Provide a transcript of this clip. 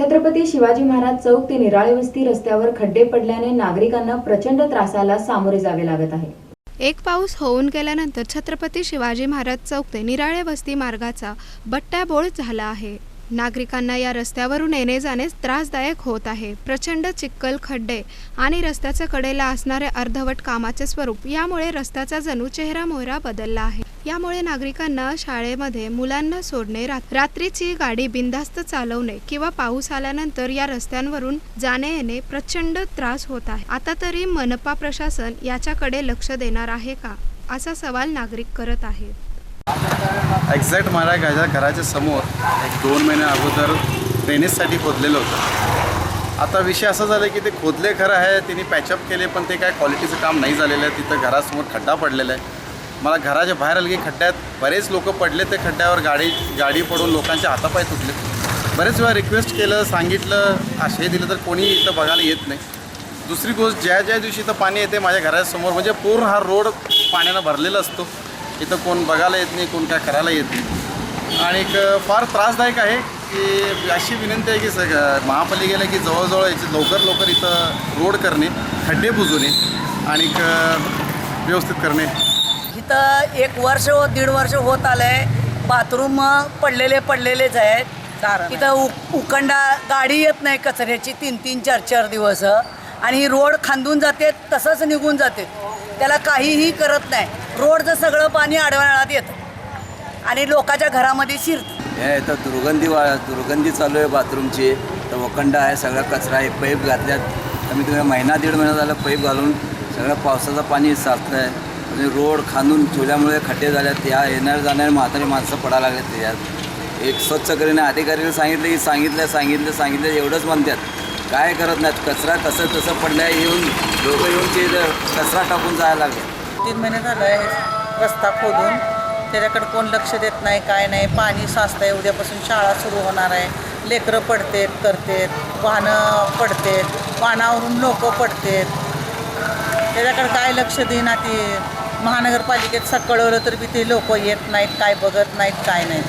छत्रपती शिवाजी महाराज चौक ते निराळे वस्ती रस्त्यावर खड्डे पडल्याने नागरिकांना प्रचंड त्रासाला सामोरे जावे लागत आहे. एक पाऊस होऊन गेल्यानंतर छत्रपती शिवाजी महाराज चौक ते निराळे वस्ती मार्गाचा बट्ट्याबोळ झाला आहे. नागरिकांना या रस्त्यावरून येणे जाणे त्रासदायक होत आहे. प्रचंड चिक्कल खड्डे आणि रस्त्याच्या कडेला असणारे अर्धवट कामाचे स्वरूप यामुळे रस्त्याचा जणू चेहरा मोहरा बदलला आहे. यामुळे नागरिकांना शाळेमध्ये मुलांना सोडणे रात- रात्रीची गाडी बिनधास्त चालवणे किंवा पाऊस आल्यानंतर या रस्त्यांवरून जाणे येणे प्रचंड त्रास होत आहे. आता तरी मनपा प्रशासन याच्याकडे लक्ष देणार आहे का? असा सवाल नागरिक करत आहेत. एक्झॅक्ट माझ्या घराच्या घराच्या समोर एक दोन महिन्या अगोदर ड्रेनेजसाठी खोदलेलं होतं. आता विषय असा झाला की ते खोदले खरं आहे त्यांनी पॅचअप केले पण ते काय क्वालिटीचं काम नाही झालेलं आहे. तिथं घरासमोर खड्डा पडलेला आहे. मला घराच्या बाहेर आलं की खड्ड्यात बरेच लोक पडले ते खड्ड्यावर गाडी गाडी पडून लोकांचे हातापाय तुटले. बरेच वेळा रिक्वेस्ट केलं सांगितलं आशय दिलं तर कोणी इथं बघायला येत नाही. दुसरी गोष्ट ज्या ज्या दिवशी इथं पाणी येते माझ्या घरासमोर म्हणजे पूर्ण हा रोड पाण्यानं भरलेला असतो. इथं कोण बघायला येत नाही कोण काय करायला येत नाही. आणि एक फार त्रासदायक आहे की अशी विनंती आहे की सग महापालिकेला की जवळजवळ याची लवकर लवकर इथं रोड करणे खड्डे बुजवणे आणि व्यवस्थित करणे. इथं एक वर्ष व दीड वर्ष होत आलंय. बाथरूम पडलेले पडलेलेच आहेत. इथं उ उकंडा गाडी येत नाही कचऱ्याची तीन तीन चार चार दिवस. आणि रोड खांदून जाते तसंच निघून जाते. त्याला काहीही करत नाही. रोडचं सगळं पाणी आडवण्यात येतं. आणि लोकांच्या घरामध्ये शिरतं. हे तर दुर्गंधी वा दुर्गंधी चालू आहे बाथरूमची. तर वखंड आहे सगळा कचरा आहे पैप घातल्यात. कमीत कमी महिना दीड महिना झाला पैप घालून सगळं पावसाचं पाणी साचलं आहे आणि रोड खांदून ठेवल्यामुळे खड्डे झाल्यात. या येणार जाणारे म्हातारी माणसं पडायला लागल्यात त्याच्यात एक स्वच्छ करीने अधिकाऱ्याने सांगितलं की सांगितलं सांगितलं सांगितलं एवढंच म्हणतात. काय करत नाहीत? कचरा कसं तसं पडलं येऊन लोक येऊन ते कचरा टाकून जायला लागले. तीन महिने झालं आहे रस्ता खोदून. त्याच्याकडे कोण लक्ष देत नाही काय नाही. पाणी साचतं आहे उद्यापासून शाळा सुरू होणार आहे. लेकरं पडतेत करतेत. वाहनं पडतेत. वाहनावरून लोक पडतेत. त्याच्याकडे काय लक्ष देईना ती. महानगरपालिकेत स कळवलं तर बी ते लोक येत नाहीत काय बघत नाहीत काय नाही.